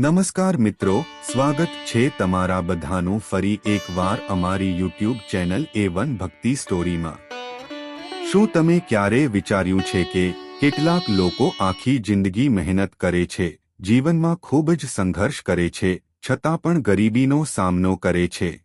નમસ્કાર મિત્રો, સ્વાગત છે તમારા બધાનું ફરી એકવાર અમારી યુટ્યુબ ચેનલ એ વન ભક્તિ સ્ટોરીમાં. શું તમે ક્યારે વિચાર્યું છે કે કેટલાક લોકો આખી જિંદગી મહેનત કરે છે, જીવનમાં ખૂબ જ સંઘર્ષ કરે છે, છતાં પણ ગરીબીનો સામનો કરે છે?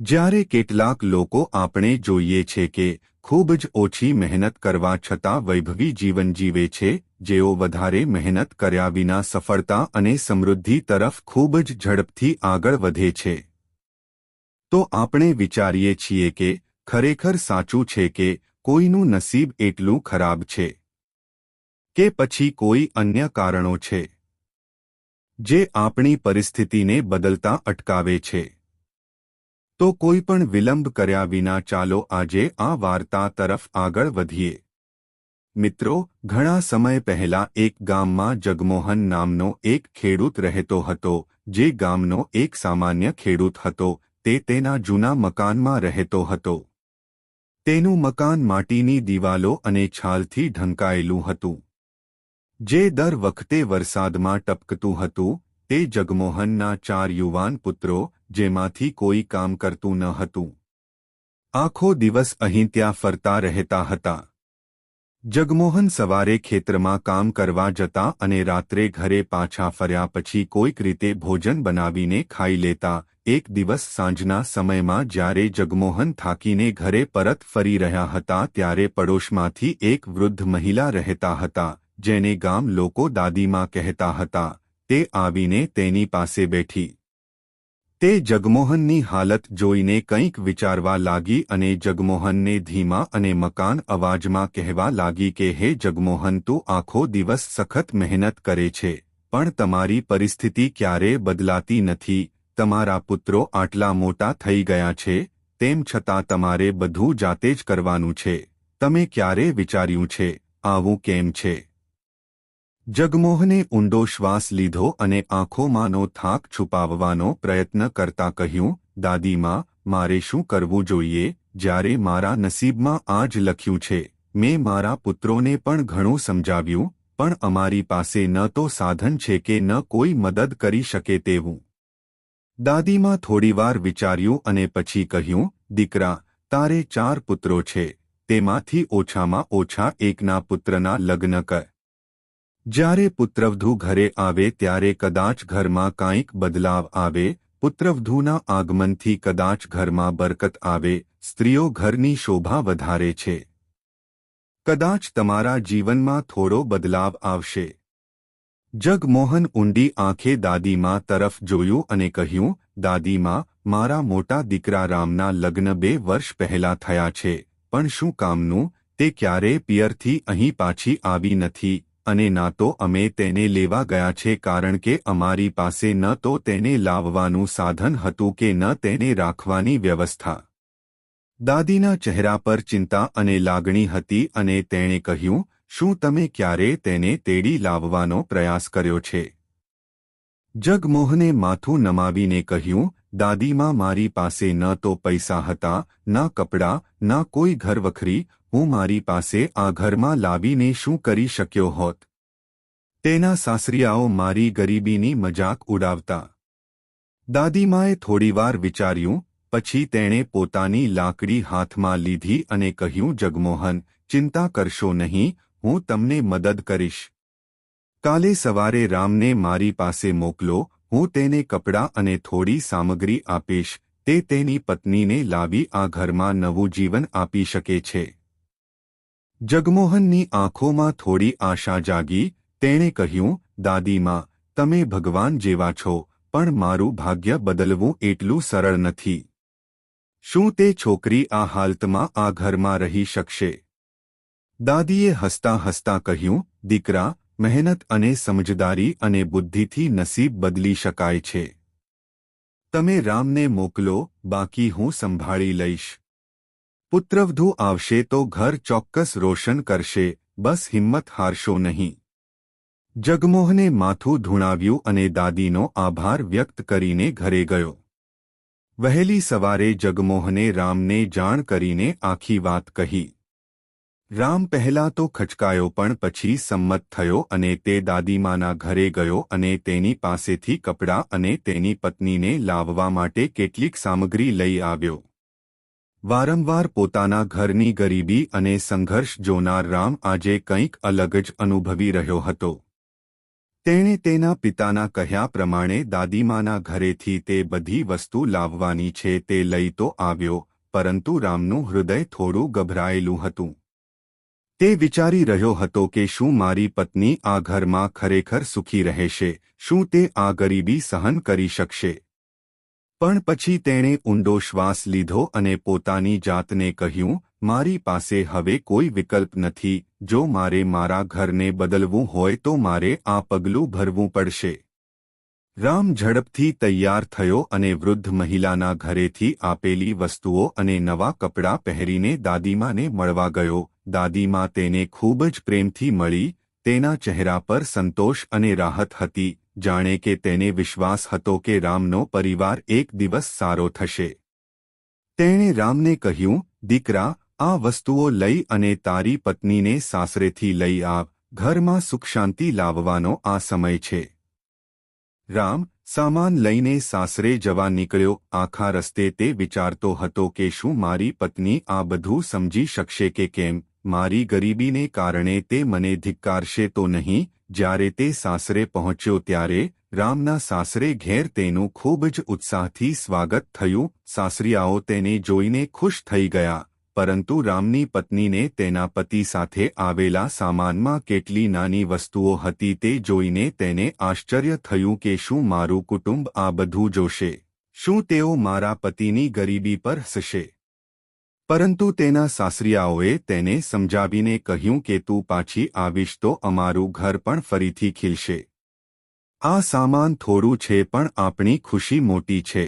જ્યારે કેટલાક લોકો આપણે જોઈએ છે કે ખૂબ જ ઓછી મહેનત કરવા છતાં વૈભવી જીવન જીવે છે, જેઓ વધારે મહેનત કર્યા વિના સફળતા અને સમૃદ્ધિ તરફ ખૂબ જ ઝડપથી આગળ વધે છે. તો આપણે વિચારીએ છીએ કે ખરેખર સાચું છે કે કોઈનું નસીબ એટલું ખરાબ છે કે પછી કોઈ અન્ય કારણો છે જે આપણી પરિસ્થિતિને બદલતા અટકાવે છે. તો કોઈ પણ વિલંબ કર્યા વિના ચાલો આજે આ વાર્તા તરફ આગળ વધીએ. મિત્રો, ઘણા સમય પહેલા એક ગામમાં જગમોહન નામનો એક ખેડૂત રહેતો હતો, જે ગામનો એક સામાન્ય ખેડૂત હતો, તે તેના જૂના મકાનમાં રહેતો હતો. તેનું મકાન માટીની દિવાલો અને છાલથી ઢંકાયેલું હતું. જે દર વખતે વરસાદમાં ટપકતું હતું, તે જગમોહનના ચાર યુવાન પુત્રો જેમાંથી કોઈ કામ કરતું ન હતું. આખો દિવસ અહીં ત્યાં ફરતા રહેતા હતા. જગમોહન સવારે ખેતરમાં કામ કરવા જતા અને રાત્રે ઘરે પાછા ફર્યા પછી કોઈક રીતે ભોજન બનાવીને ખાઈ લેતા, એક દિવસ સાંજના સમયમાં જ્યારે જગમોહન થાકીને ઘરે પરત ફરી રહ્યા હતા ત્યારે પડોશમાંથી એક વૃદ્ધ મહિલા રહેતા હતા, જેને ગામ લોકો દાદીમાં કહેતા હતા, તે આવીને તેની પાસે બેઠી. તે જગમોહનની હાલત જોઈને કંઈક વિચારવા લાગી અને જગમોહનને ધીમા અને મકાન અવાજમાં કહેવા લાગી કે, હે જગમોહન, તું આખો દિવસ સખત મહેનત કરે છે, પણ તમારી પરિસ્થિતિ ક્યારે બદલાતી નથી? તમારા પુત્રો આટલા મોટા થઈ ગયા છે, તેમ છતાં તમારે બધું જાતે જ કરવાનું છે. તમે ક્યારે વિચાર્યું છે, આવું કેમ છે? જગમોહને ઊંડો શ્વાસ લીધો અને આંખોમાંનો થાક છુપાવવાનો પ્રયત્ન કરતા કહ્યું, દાદીમાં, મારે શું કરવું જોઈએ? જ્યારે મારા નસીબમાં આ જ લખ્યું છે, મેં મારા પુત્રોને પણ ઘણું સમજાવ્યું, પણ અમારી પાસે ન તો સાધન છે કે ન કોઈ મદદ કરી શકે તેવું. દાદીમાં થોડીવાર વિચાર્યું અને પછી કહ્યું, દીકરા, તારે ચાર પુત્રો છે, તેમાંથી ઓછામાં ઓછા એકના પુત્રના લગ્ન કર. જ્યારે પુત્રવધુ ઘરે આવે ત્યારે કદાચ ઘરમાં કાંઈક બદલાવ આવે, પુત્રવધૂના આગમનથી કદાચ ઘરમાં બરકત આવે, સ્ત્રીઓ ઘરની શોભા વધારે છે. કદાચ તમારા જીવનમાં થોડો બદલાવ આવશે. જગમોહન ઊંડી આંખે દાદીમા તરફ જોયું અને કહ્યું, દાદીમા, મારા મોટા દીકરા રામના લગ્ન બે વર્ષ પહેલા થયા છે, પણ શું કામનું? તે ક્યારેય પિયરથી અહીં પાછી આવી નથી. અને ના તો અમે તેને લેવા ગયા છે કારણ કે અમારી પાસે ન તો તેને લાવવાનું સાધન હતું કે ન તેને રાખવાની વ્યવસ્થા. દાદીના ચહેરા પર ચિંતા અને લાગણી હતી અને તેણે કહ્યું, શું તમે ક્યારે તેને તેડી લાવવાનો પ્રયાસ કર્યો છે? જગમોહને માથું નમાવીને કહ્યું, દાદીમાં મારી પાસે ન તો પૈસા હતા, ના કપડાં, ના કોઈ ઘરવખરી હું મારી પાસે આ ઘરમાં લાવીને શું કરી શક્યો હોત? તેના સાસરિયાઓ મારી ગરીબીની મજાક ઉડાવતા. દાદીમાએ થોડીવાર વિચાર્યું, પછી તેણે પોતાની લાકડી હાથમાં લીધી અને કહ્યું, જગમોહન, ચિંતા કરશો નહીં, હું તમને મદદ કરીશ. કાલે સવારે રામને મારી પાસે મોકલો, હું તેને કપડાં અને થોડી સામગ્રી આપીશ, તે તેની પત્નીને લાવી આ ઘરમાં નવું જીવન આપી શકે છે. જગમોહનની આંખોમાં થોડી આશા જાગી, તેણે કહ્યું, દાદીમાં, તમે ભગવાન જેવા છો, પણ મારું ભાગ્ય બદલવું એટલું સરળ નથી. શું તે છોકરી આ હાલતમાં આ ઘરમાં રહી શકશે? દાદીએ હસતા હસતા કહ્યું, દીકરા, મહેનત અને સમજદારી અને બુદ્ધિથી નસીબ બદલી શકાય છે. તમે રામને મોકલો, બાકી હું સંભાળી લઈશ. પુત્રવધુ આવશે તો ઘર ચોક્કસ રોશન કરશે, બસ હિંમત હારશો નહીં. જગમોહને માથું ધૂણાવ્યું અને દાદીનો આભાર વ્યક્ત કરીને ઘરે ગયો. વહેલી સવારે જગમોહને રામને જાણ કરીને આખી વાત કહી. રામ પહેલા તો ખચકાયો પણ પછી સંમત થયો અને તે દાદીમાના ઘરે ગયો અને તેની પાસેથી કપડાં અને તેની પત્નીને લાવવા માટે કેટલીક સામગ્રી લઈ આવ્યો. વારંવાર પોતાના ઘરની ગરીબી અને સંઘર્ષ જોનાર રામ આજે કંઈક અલગ જ અનુભવી રહ્યો હતો. તેણે તેના પિતાના કહ્યા પ્રમાણે દાદીમાના ઘરેથી તે બધી વસ્તુ લાવવાની છે તે લઈ તો આવ્યો, પરંતુ રામનું હૃદય થોડું ગભરાયેલું હતું. તે વિચારી રહ્યો હતો કે શું મારી પત્ની આ ઘરમાં ખરેખર સુખી રહેશે, શું તે આ ગરીબી સહન કરી શકશે? પણ પછી તેણે ઊંડો શ્વાસ લીધો અને પોતાની જાતને કહ્યું, મારી પાસે હવે કોઈ વિકલ્પ નથી. જો મારે મારા ઘરને બદલવું હોય તો મારે આ પગલું ભરવું પડશે. રામ ઝડપથી તૈયાર થયો અને વૃદ્ધ મહિલાના ઘરેથી આપેલી વસ્તુઓ અને નવા કપડાં પહેરીને દાદીમાને મળવા ગયો. દાદીમા તેને ખૂબ જ પ્રેમથી મળી, તેના ચહેરા પર સંતોષ અને રાહત હતી. જાણે કે તેને વિશ્વાસ હતો કે રામનો પરિવાર એક દિવસ સારો થશે. તેણે રામને કહ્યું, દીકરા, આ વસ્તુઓ લઈ અને તારી પત્નીને સાસરેથી લઈ આવ, ઘરમાં સુખ શાંતિ લાવવાનો આ સમય છે. રામ સામાન લઈને સાસરે જવા નીકળ્યો, આખા રસ્તે તે વિચારતો હતો કે શું મારી પત્ની આ બધું સમજી શકશે કે કેમ, મારી ગરીબીને કારણે તે મને ધિક્કારશે તો નહીં જ્યારે તે સાસરે પહોંચ્યો ત્યારે રામના સાસરે ઘેર તેનું ખૂબ જ ઉત્સાહથી સ્વાગત થયું. સાસરિયાઓ તેને જોઈને ખુશ થઈ ગયા, પરંતુ રામની પત્નીને તેના પતિ સાથે આવેલા સામાનમાં કેટલી નાની વસ્તુઓ હતી તે જોઈને તેને આશ્ચર્ય થયું કે શું મારું કુટુંબ આ બધું જોશે? શું તેઓ મારા પતિની ગરીબી પર હસશે? પરંતુ તેના સાસરિયાઓએ તેને સમજાવીને કહ્યું કે તું પાછી આવીશ તો અમારું ઘર પણ ફરીથી ખીલશે. આ સામાન થોડું છે પણ આપણી ખુશી મોટી છે.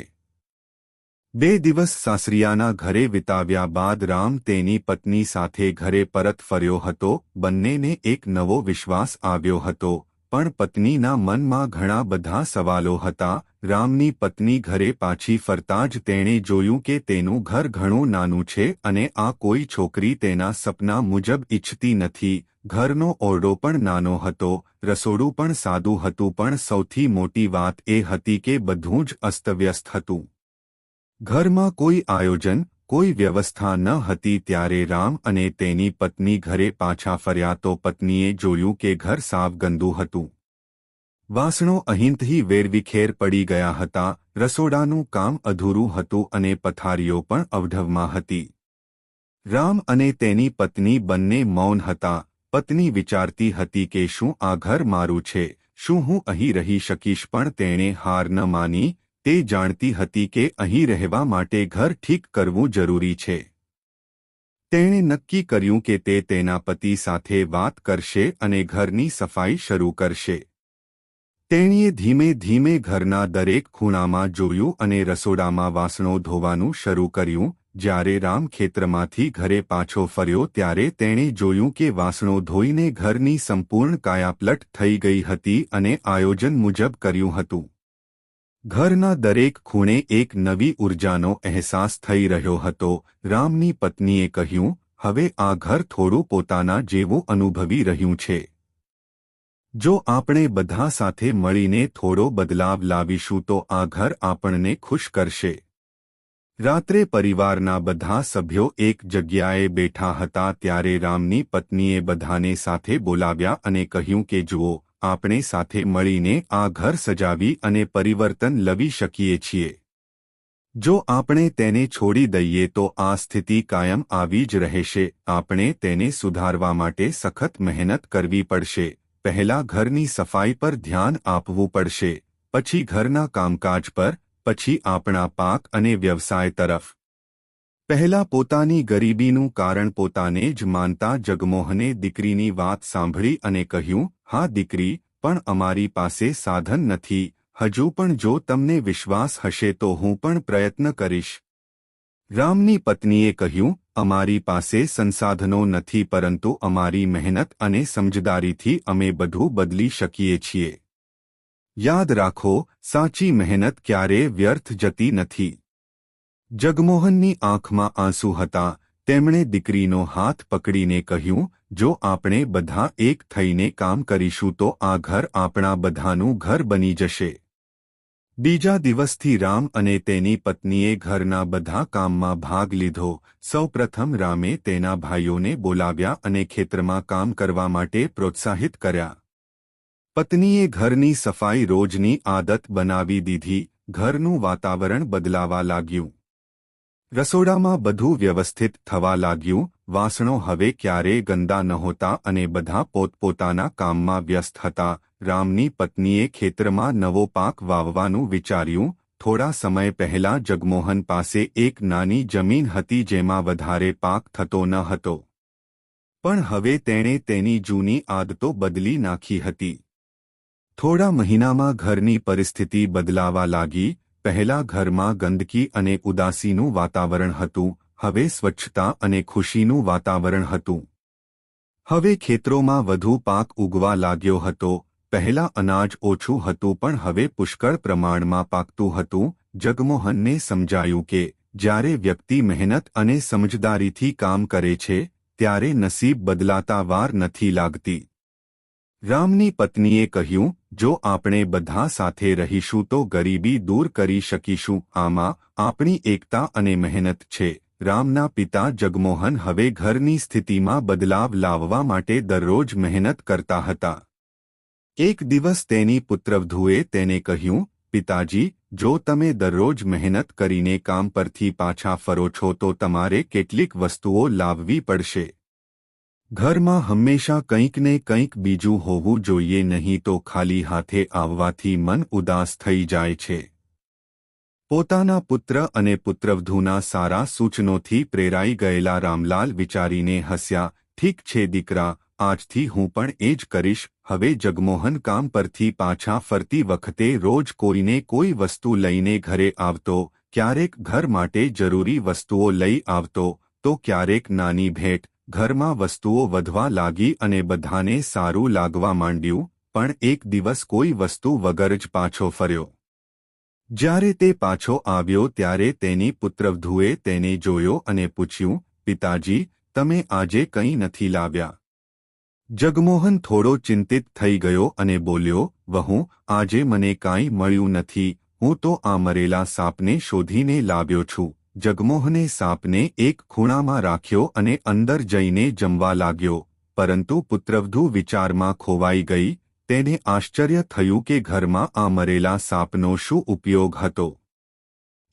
બે દિવસ સાસરિયાના ઘરે વિતાવ્યા બાદ રામ તેની પત્ની સાથે ઘરે પરત ફર્યો હતો. બંનેને એક નવો વિશ્વાસ આવ્યો હતો, પણ પત્નીના મનમાં ઘણા બધા સવાલો હતા. રામની પત્ની ઘરે પાછી ફરતા જ તેણે જોયું કે તેનું ઘર ઘણું નાનું છે અને આ કોઈ છોકરી તેના સપના મુજબ ઇચ્છતી નથી. ઘરનો ઓરડો પણ નાનો હતો, રસોડું પણ સાદું હતું, પણ સૌથી મોટી વાત એ હતી કે બધું જ અસ્તવ્યસ્ત હતું. ઘરમાં કોઈ આયોજન, કોઈ વ્યવસ્થા ન હતી ત્યારે રામ અને તેની પત્ની ઘરે પાછા ફર્યા તો પત્નીએ જોયું કે ઘર સાવ ગંદુ હતું. વાસણો અહીંથી વેરવિખેર પડી ગયા હતા. રસોડાનું કામ અધૂરું હતું અને પથારીઓ પણ અવઢવમાં હતી. રામ અને તેની પત્ની બંને મૌન હતા. પત્ની વિચારતી હતી કે શું આ ઘર મારું છે? શું હું અહીં રહી શકીશ? પણ તેણે હાર ન માની. તે જાણતી હતી કે અહીં રહેવા માટે ઘર ઠીક કરવું જરૂરી છે. તેણે નક્કી કર્યું કે તે તેના પતિ સાથે વાત કરશે અને ઘરની સફાઈ શરૂ કરશે. તેણીએ ધીમે ધીમે ઘરના દરેક ખૂણામાં જોયું અને રસોડામાં વાસણો ધોવાનું શરૂ કર્યું. જ્યારે રામ ખેતરમાંથી ઘરે પાછો ફર્યો ત્યારે તેણે જોયું કે વાસણો ધોઈને ઘરની સંપૂર્ણ કાયાપલટ થઈ ગઈ હતી અને આયોજન મુજબ કર્યું હતું. ઘરના દરેક ખૂણે એક નવી ઉર્જાનો અહેસાસ થઈ રહ્યો હતો. રામની પત્નીએ કહ્યું, હવે આ ઘર થોડું પોતાના જેવું અનુભવી રહ્યું છે. જો આપણે બધા સાથે મળીને થોડો બદલાવ લાવીશું તો આ ઘર આપણને ખુશ કરશે. રાત્રે પરિવારના બધા સભ્યો એક જગ્યાએ બેઠા હતા ત્યારે રામની પત્નીએ બધાને સાથે બોલાવ્યા અને કહ્યું કે જુઓ, આપણે સાથે મળીને આ ઘર સજાવી અને પરિવર્તન લવી શકીએ છીએ. જો આપણે તેને છોડી દઈએ તો આ સ્થિતિ કાયમ આવી જ રહેશે, આપણે તેને સુધારવા માટે સખત મહેનત કરવી પડશે. પહેલા ઘરની સફાઈ પર ધ્યાન આપવું પડશે, પછી ઘરના કામકાજ પર, પછી આપણા પાક અને વ્યવસાય તરફ. પહેલા પોતાની ગરીબીનું કારણ પોતાને જ માનતા જગમોહને દીકરીની વાત સાંભળી અને કહ્યું, હા દીકરી, પણ અમારી પાસે સાધન નથી, હજુ પણ જો તમને વિશ્વાસ હશે તો હું પણ પ્રયત્ન કરીશ. રામની પત્નીએ કહ્યું અમારી પાસે સંસાધનો નથી પરંતુ અમારી મહેનત અને સમજદારીથી અમે બધું બદલી શકીએ છીએ. યાદ રાખો, સાચી મહેનત ક્યારેય વ્યર્થ જતી નથી. જગમોહનની આંખમાં આંસુ હતા, તેમણે દીકરીનો હાથ પકડીને કહ્યું, જો આપણે બધા એક થઈને કામ કરીશું તો આ ઘર આપણા બધાનું ઘર બની જશે. બીજા દિવસથી રામ અને તેની પત્નીએ ઘરના બધા કામમાં ભાગ લીધો. સૌપ્રથમ રામે તેના ભાઈઓને બોલાવ્યા અને ખેતરમાં કામ કરવા માટે પ્રોત્સાહિત કર્યા. પત્નીએ ઘરની સફાઈ રોજની આદત બનાવી દીધી. ઘરનું વાતાવરણ બદલાવા લાગ્યું. રસોડામાં બધું વ્યવસ્થિત થવા લાગ્યું. વાસણો હવે ક્યારેય ગંદા નહોતા અને બધા પોતપોતાના કામમાં વ્યસ્ત હતા. રામની પત્નીએ ખેતરમાં નવો પાક વાવવાનું વિચાર્યું. થોડા સમય પહેલા જગમોહન પાસે એક નાની જમીન હતી જેમાં વધારે પાક થતો ન હતો. પણ હવે તેણે તેની જૂની આદતો બદલી નાખી હતી. થોડા મહિનામાં ઘરની પરિસ્થિતિ બદલાવા લાગી. પહેલા ઘરમાં ગંદકી અને ઉદાસીનું વાતાવરણ હતું, હવે સ્વચ્છતા અને ખુશીનું વાતાવરણ હતું. હવે ખેતરોમાં વધુ પાક ઉગવા લાગ્યો હતો પહેલા અનાજ ઓછું હતું પણ હવે પુષ્કળ પ્રમાણમાં પાકતું હતું. જગમોહનને સમજાયું કે જ્યારે વ્યક્તિ મહેનત અને સમજદારીથી કામ કરે છે, ત્યારે નસીબ બદલાતા વાર નથી લાગતી. રામની પત્નીએ કહ્યું, જો આપણે બધા સાથે રહીશું તો ગરીબી દૂર કરી શકીશું. આમાં આપણી એકતા અને મહેનત છે. રામના પિતા જગમોહન હવે ઘરની સ્થિતિમાં બદલાવ લાવવા માટે દરરોજ મહેનત કરતા હતા. એક દિવસ તેની પુત્રવધુએ તેને કહ્યું, પિતાજી, જો તમે દરરોજ મહેનત કરીને કામ પરથી પાછા ફરો છો તો તમારે કેટલીક વસ્તુઓ લાવવી પડશે. ઘરમાં હંમેશા કંઈક ને કંઈક બીજું હોવું જોઈએ નહીં તો ખાલી હાથે આવવાથી મન ઉદાસ થઈ જાય છે. પોતાના પુત્ર અને પુત્રવધૂના સારા સૂચનોથી પ્રેરાઈ ગયેલા રામલાલ વિચારીને હસ્યા, ઠીક છે દીકરા આજથી હું પણ એ જ કરીશ. હવે જગમોહન કામ પરથી પાછા ફરતી વખતે રોજ કોઈને કોઈ વસ્તુ લઈને ઘરે આવતો, ક્યારેક ઘર માટે જરૂરી વસ્તુઓ લઈ આવતો, તો ક્યારેક નાની ભેટ, ઘરમાં વસ્તુઓ વધવા લાગી અને બધાને સારું લાગવા માંડ્યું, પણ એક દિવસ કોઈ વસ્તુ વગર જ પાછો ફર્યો. જ્યારે તે પાછો આવ્યો ત્યારે તેની પુત્રવધુએ તેને જોયો અને પૂછ્યું, પિતાજી, તમે આજે કંઈ નથી લાવ્યા? જગમોહન થોડો ચિંતિત થઈ ગયો અને બોલ્યો, વહુ, આજે મને કાંઈ મળ્યું નથી. હું તો આ મરેલા સાપને શોધીને લાવ્યો છું. જગમોહને સાપને એક ખૂણામાં રાખ્યો અને અંદર જઈને જમવા લાગ્યો. પરંતુ પુત્રવધુ વિચારમાં ખોવાઈ ગઈ. તેને આશ્ચર્ય થયું કે ઘરમાં આ મરેલા સાપનો શું ઉપયોગ હતો.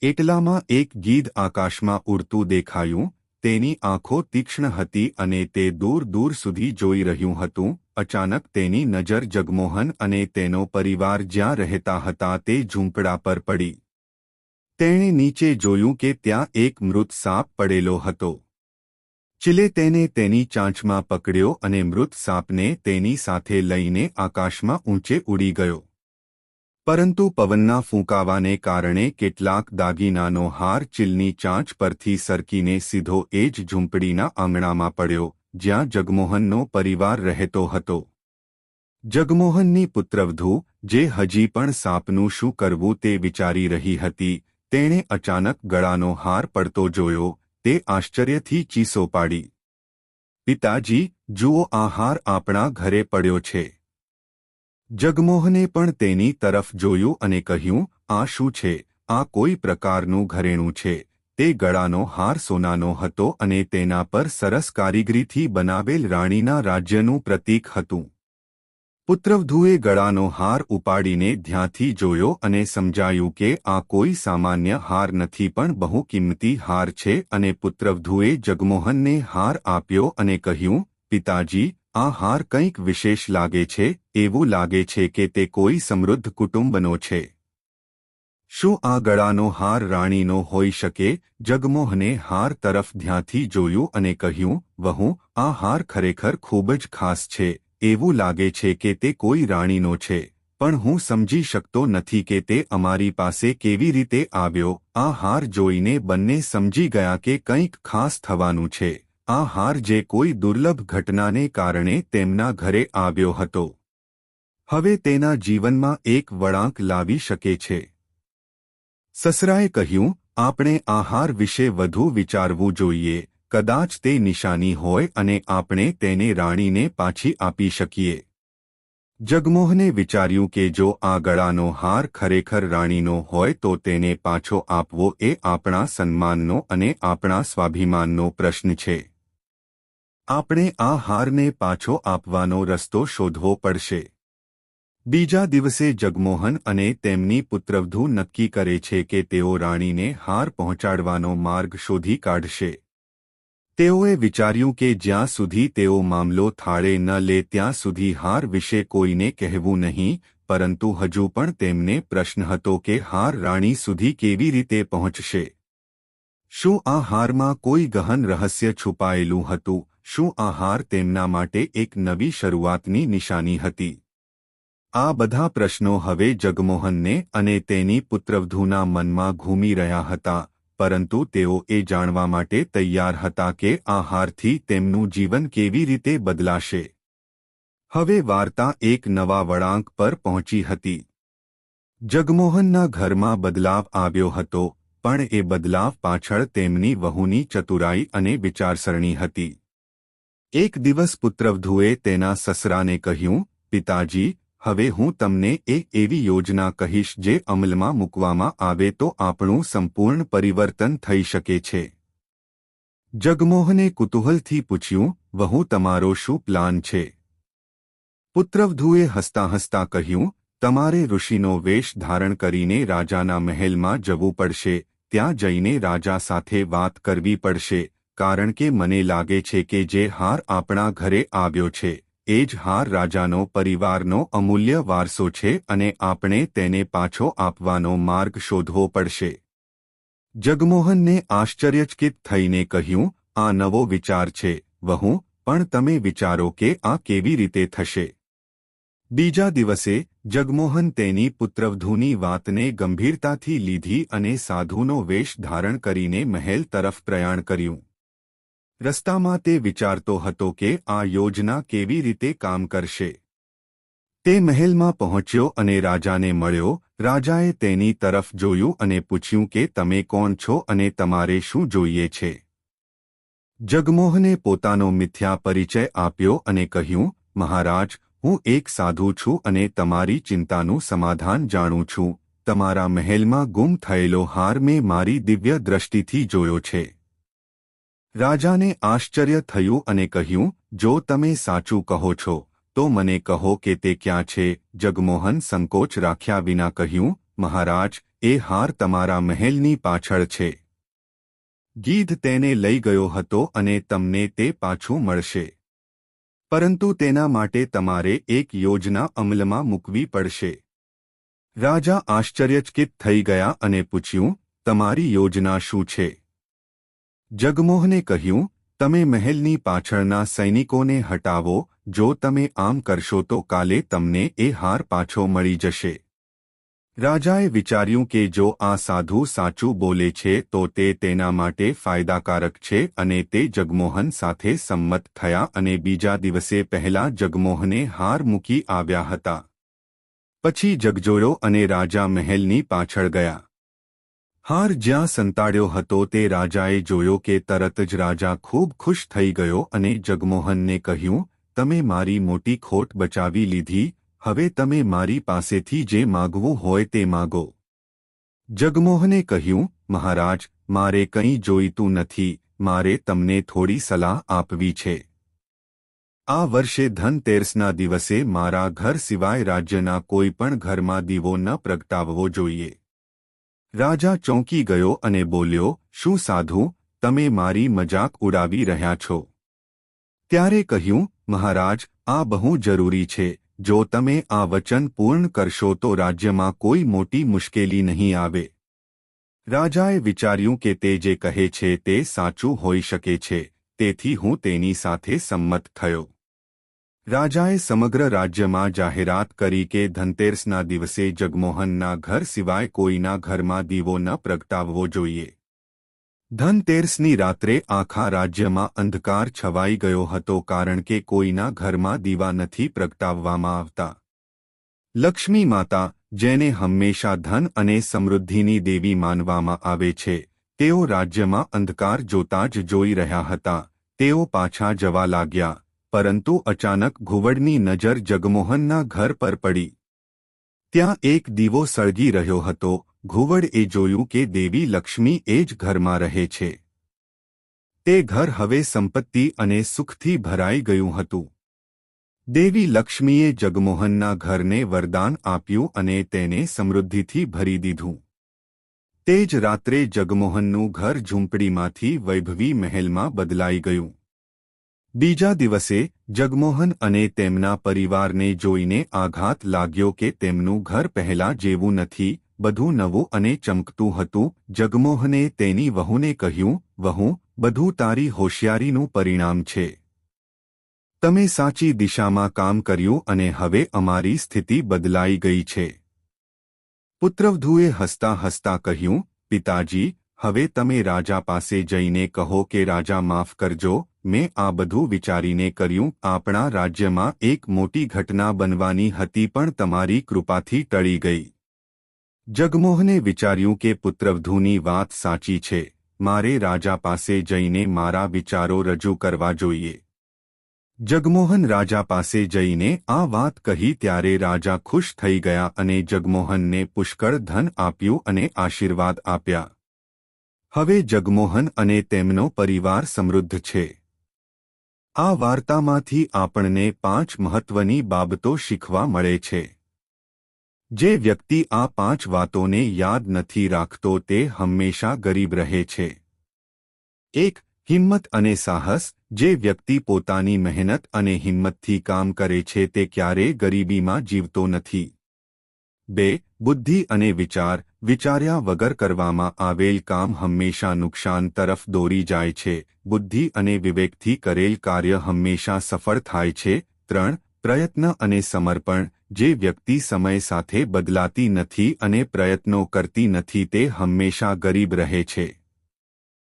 એટલામાં એક ગીધ આકાશમાં ઉડતું દેખાયું. તેની આંખો તીક્ષ્ણ હતી અને તે દૂર દૂર સુધી જોઈ રહ્યું હતું. અચાનક તેની નજર જગમોહન અને તેનો પરિવાર જ્યાં રહેતા હતા તે ઝૂંપડા પર પડી. તેણે નીચે જોયું કે ત્યાં એક મૃત સાપ પડેલો હતો. ચિલે તેને તેની ચાંચમાં પકડ્યો અને મૃત સાપને તેની સાથે લઈને આકાશમાં ઊંચે ઉડી ગયો. પરંતુ પવનના ફૂંકાવાને કારણે કેટલાક દાગીનાનો હાર ચીલની ચાંચ પરથી સરકીને સીધો એ જ ઝૂંપડીના આંગણામાં પડ્યો, જ્યાં જગમોહનનો પરિવાર રહેતો હતો. જગમોહનની પુત્રવધુ, જે હજી પણ સાપનું શું કરવું તે વિચારી રહી હતી, તેણે અચાનક ગળાનો હાર પડતો જોયો, તે આશ્ચર્યથી ચીસો પાડી. પિતાજી, જુઓ આ હાર આપણા ઘરે પડ્યો છે. જગમોહને પણ તેની તરફ જોયું અને કહ્યું, આ શું છે? આ કોઈ પ્રકારનું ઘરેણું છે. તે ગળાનો હાર સોનાનો હતો અને તેના પર સરસ કારીગરીથી બનાવેલ રાણીના રાજ્યનું પ્રતીક હતું. પુત્રવધુએ ગળાનો હાર ઉપાડીને ધ્યાંથી જોયો અને સમજાયું કે આ કોઈ સામાન્ય હાર નથી પણ બહુ કિંમતી હાર છે અને પુત્રવધુએ જગમોહનને હાર આપ્યો અને કહ્યું, પિતાજી આ હાર કંઈક વિશેષ લાગે છે, એવું લાગે છે કે તે કોઈ સમૃદ્ધ કુટુંબનો છે. શું આ ગળાનો હાર રાણીનો હોઈ શકે? જગમોહને હાર તરફ ધ્યાંથી જોયું અને કહ્યું, વહુ, આ હાર ખરેખર ખૂબ જ ખાસ છે, એવું લાગે છે કે તે કોઈ રાણીનો છે, પણ હું સમજી શકતો નથી કે તે અમારી પાસે કેવી રીતે આવ્યો. આ હાર જોઈને બંને સમજી ગયા કે કંઈક ખાસ થવાનું છે. આ હાર જે કોઈ દુર્લભ ઘટનાને કારણે તેમના ઘરે આવ્યો હતો. હવે તેના જીવનમાં એક વળાંક લાવી શકે છે. સસરાએ કહ્યું, આપણે આ હાર વિશે વધુ વિચારવું જોઈએ. કદાચ તે નિશાની હોય અને આપણે તેને રાણીને પાછી આપી શકીએ. જગમોહને વિચાર્યું કે જો આ ગળાનો હાર ખરેખર રાણીનો હોય તો તેને પાછો આપવો એ આપણા સન્માનનો અને આપણા સ્વાભિમાનનો પ્રશ્ન છે. આપણે આ હારને પાછો આપવાનો રસ્તો શોધવો પડશે. બીજા દિવસે જગમોહન અને તેમની પુત્રવધુ નક્કી કરે છે કે તેઓ રાણીને હાર પહોંચાડવાનો માર્ગ શોધી કાઢશે. તેઓએ વિચાર્યું કે જ્યાં સુધી તેઓ મામલો થાળે ન લે ત્યાં સુધી હાર વિશે કોઈને કહેવું નહીં, પરંતુ હજુ પણ તેમને પ્રશ્ન હતો કે હાર રાણી સુધી કેવી રીતે પહોંચશે. શું આ હારમાં કોઈ ગહન રહસ્ય છુપાયેલું હતું? શું આ હાર તેમના માટે એક નવી શરૂઆતની નિશાની હતી? આ બધા પ્રશ્નો હવે જગમોહનને અને તેની પુત્રવધૂના મનમાં ઘૂમી રહ્યા હતા, પરંતુ તેઓ એ જાણવા માટે તૈયાર હતા કે આ હારથી તેમનું જીવન કેવી રીતે બદલાશે. હવે વાર્તા એક નવા વળાંક પર પહોંચી હતી. જગમોહનના ઘરમાં બદલાવ આવ્યો હતો, પણ એ બદલાવ પાછળ તેમની વહુની ચતુરાઈ અને વિચારસરણી હતી. એક દિવસ પુત્રવધુએ તેના સસરાને કહ્યું, પિતાજી, હવે હું તમને એક એવી યોજના કહીશ જે અમલમાં મૂકવામાં આવે તો આપણું સંપૂર્ણ પરિવર્તન થઈ શકે છે. જગમોહને કુતૂહલથી પૂછ્યું, વહુ, તમારો શું પ્લાન છે? પુત્રવધુએ હસતા હસતા કહ્યું, તમારે ઋષિનો વેશ ધારણ કરીને રાજાના મહેલમાં જવું પડશે, ત્યાં જઈને રાજા સાથે વાત કરવી પડશે કારણ કે મને લાગે છે કે જે હાર આપણા ઘરે આવ્યો છે, એ જ હાર રાજાનો પરિવારનો અમૂલ્ય વારસો છે અને આપણે તેને પાછો આપવાનો માર્ગ શોધવો પડશે. જગમોહનને આશ્ચર્યચકિત થઈને કહ્યું, આ નવો વિચાર છે, વહુ, પણ તમે વિચારો કે આ કેવી રીતે થશે. બીજા દિવસે, જગમોહન તેની પુત્રવધૂની વાતને ગંભીરતાથી લીધી અને સાધુનો વેશ ધારણ કરીને મહેલ તરફ પ્રયાણ કર્યું. રસ્તામાં તે વિચારતો હતો કે આ યોજના કેવી રીતે કામ કરશે. તે મહેલમાં પહોંચ્યો અને રાજાને મળ્યો. રાજાએ તેની તરફ જોયું અને પૂછ્યું કે તમે કોણ છો અને તમારે શું જોઈએ છે? જગમોહને પોતાનો મિથ્યા પરિચય આપ્યો અને કહ્યું, મહારાજ, હું એક સાધુ છું અને તમારી ચિંતાનું સમાધાન જાણું છું. તમારા મહેલમાં ગુમ થયેલો હાર મેં મારી દિવ્ય દ્રષ્ટિથી જોયો છે. રાજાને આશ્ચર્ય થયું અને કહ્યું, જો તમે સાચું કહો છો, તો મને કહો કે તે ક્યાં છે? જગમોહન સંકોચ રાખ્યા વિના કહ્યું, મહારાજ, એ હાર તમારા મહેલની પાછળ છે. ગીધ તેને લઈ ગયો હતો અને તમને તે પાછું મળશે. પરંતુ તેના માટે તમારે એક યોજના અમલમાં મૂકવી પડશે. રાજા આશ્ચર્યચકિત થઈ ગયા અને પૂછ્યું, તમારી યોજના શું છે? જગમોહને કહ્યું, તમે મહેલની પાછળના સૈનિકોને હટાવો, જો તમે આમ કરશો તો કાલે તમને એ હાર પાછો મળી જશે. રાજાએ વિચાર્યું કે જો આ સાધુ સાચું બોલે છે તો તે તેના માટે ફાયદાકારક છે અને તે જગમોહન સાથે સંમત થયા અને બીજા દિવસે પહેલા જગમોહને હાર મૂકી આવ્યા હતા. પછી જગજોડો અને રાજા મહેલની પાછળ ગયા. હાર જ્યાં સંતાડ્યો હતો તે રાજાએ જોયો કે તરત જ રાજા ખૂબ ખુશ થઈ ગયો અને જગમોહનને કહ્યું, તમે મારી મોટી ખોટ બચાવી લીધી, હવે તમે મારી પાસેથી જે માગવું હોય તે માગો. જગમોહને કહ્યું, મહારાજ, મારે કંઈ જોઈતું નથી, મારે તમને થોડી સલાહ આપવી છે. આ વર્ષે ધનતેરસના દિવસે મારા ઘર સિવાય રાજ્યના કોઈ પણ ઘરમાં દીવો ન પ્રગટાવવો જોઈએ. રાજા ચોંકી ગયો અને બોલ્યો, શું સાધુ, તમે મારી મજાક ઉડાવી રહ્યા છો? ત્યારે કહ્યું, મહારાજ, આ બહુ જરૂરી છે. જો તમે આ વચન પૂર્ણ કરશો તો રાજ્યમાં કોઈ મોટી મુશ્કેલી નહીં આવે. રાજાએ વિચાર્યું કે તે જે કહે છે તે સાચું હોઈ શકે છે. તેથી હું તેની સાથે સંમત થયો. રાજાએ સમગ્ર રાજ્યમાં જાહેરાત કરી કે ધનતેરસના દિવસે જગમોહનના ઘર સિવાય કોઈના ઘરમાં દીવો ન પ્રગટાવવો જોઈએ. ધનતેરસની રાત્રે આખા રાજ્યમાં અંધકાર છવાઈ ગયો હતો કારણ કે કોઈના ઘરમાં દીવા નથી પ્રગટાવવામાં આવતા. લક્ષ્મી માતા, જેને હંમેશા ધન અને સમૃદ્ધિની દેવી માનવામાં આવે છે, તેઓ રાજ્યમાં અંધકાર જોતા જ જોઈ રહ્યા હતા. તેઓ પાછા જવા લાગ્યા. પરંતુ અચાનક ઘુવડની નજર જગમોહનના ઘર પર પડી. ત્યાં એક દીવો સળગી રહ્યો હતો. ઘુવડ એ જોયું કે દેવી લક્ષ્મી એ જ ઘરમાં રહે છે. તે ઘર હવે સંપત્તિ અને સુખથી ભરાઈ ગયું હતું. દેવી લક્ષ્મીએ જગમોહનના ઘરને વરદાન આપ્યું અને તેને સમૃદ્ધિથી ભરી દીધું. તે જ રાત્રે જગમોહનનું ઘર ઝૂંપડીમાંથી વૈભવી મહેલમાં બદલાઈ ગયું. બીજા દિવસે જગમોહન અને તેમના પરિવારને જોઈને આઘાત લાગ્યો કે તેમનું ઘર પહેલા જેવું નથી, બધું નવું અને ચમકતું હતું. જગમોહને તેની વહુને કહ્યું, વહુ, બધું તારી હોશિયારીનું પરિણામ છે. તમે સાચી દિશામાં કામ કર્યું અને હવે અમારી સ્થિતિ બદલાઈ ગઈ છે. પુત્રવધુએ હસતા હસતા કહ્યું, પિતાજી, હવે તમે રાજા પાસે જઈને કહો કે, રાજા, માફ કરજો મેં આ બધું વિચારીને કર્યું, આપણા રાજ્યમાં એક મોટી ઘટના બનવાની હતી પણ તમારી કૃપાથી ટળી ગઈ. જગમોહને વિચાર્યું કે પુત્રવધૂની વાત સાચી છે, મારે રાજા પાસે જઈને મારા વિચારો રજૂ કરવા જોઈએ. જગમોહન રાજા પાસે જઈને આ વાત કહી ત્યારે રાજા ખુશ થઈ ગયા અને જગમોહનને પુષ્કળ ધન આપ્યું અને આશીર્વાદ આપ્યા. હવે જગમોહન અને તેમનો પરિવાર સમૃદ્ધ છે. આ વાર્તામાંથી આપણને પાંચ મહત્વની બાબતો શીખવા મળે છે. જે વ્યક્તિ આ પાંચ વાતોને યાદ નથી રાખતો તે હંમેશા ગરીબ રહે છે. એક, હિંમત અને સાહસ. જે વ્યક્તિ પોતાની મહેનત અને હિંમતથી કામ કરે છે તે ક્યારેય ગરીબીમાં જીવતો નથી. બે, બુદ્ધિ અને વિચાર, વિચાર્યા વગર કરવામાં આવેલ કામ હંમેશા નુકસાન તરફ દોરી જાય છે. બુદ્ધિ અને વિવેકથી કરેલ કાર્ય હંમેશા સફળ થાય છે. ત્રણ, પ્રયત્ન અને સમર્પણ, જે વ્યક્તિ સમય સાથે બદલાતી નથી અને પ્રયત્નો કરતી નથી તે હંમેશા ગરીબ રહે છે.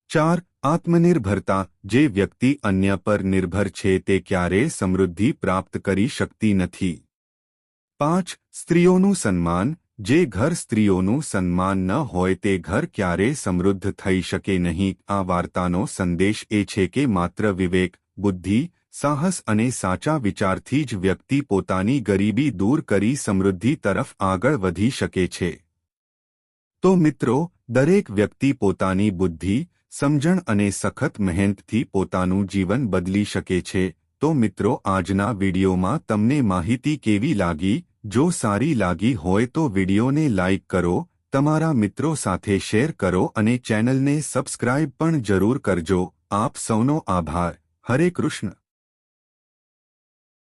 ચાર, આત્મનિર્ભરતા, જે વ્યક્તિ અન્ય પર નિર્ભર છે તે ક્યારેય સમૃદ્ધિ પ્રાપ્ત કરી શકતી નથી. પાંચ સ્ત્રીઓનું સન્માન, જે ઘર સ્ત્રીઓનું સન્માન ન હોય તે ઘર ક્યારેય સમૃદ્ધ થઈ શકે નહીં? આ વાર્તાનો સંદેશ એ છે કે માત્ર વિવેક, બુદ્ધિ, સાહસ અને સાચા વિચારથી જ વ્યક્તિ પોતાની ગરીબી દૂર કરી સમૃદ્ધિ તરફ આગળ વધી શકે છે. તો મિત્રો, દરેક વ્યક્તિ પોતાની બુદ્ધિ, સમજણ અને સખત મહેનતથી પોતાનું જીવન બદલી શકે છે. તો મિત્રો, આજના વિડીયોમાં તમને માહિતી કેવી લાગી? જો સારી લાગી હોય તો વિડીયોને લાઇક કરો, તમારા મિત્રો સાથે શેર કરો અને ચેનલને સબસ્ક્રાઇબ પણ જરૂર કરજો. આપ સૌનો આભાર. હરે કૃષ્ણ.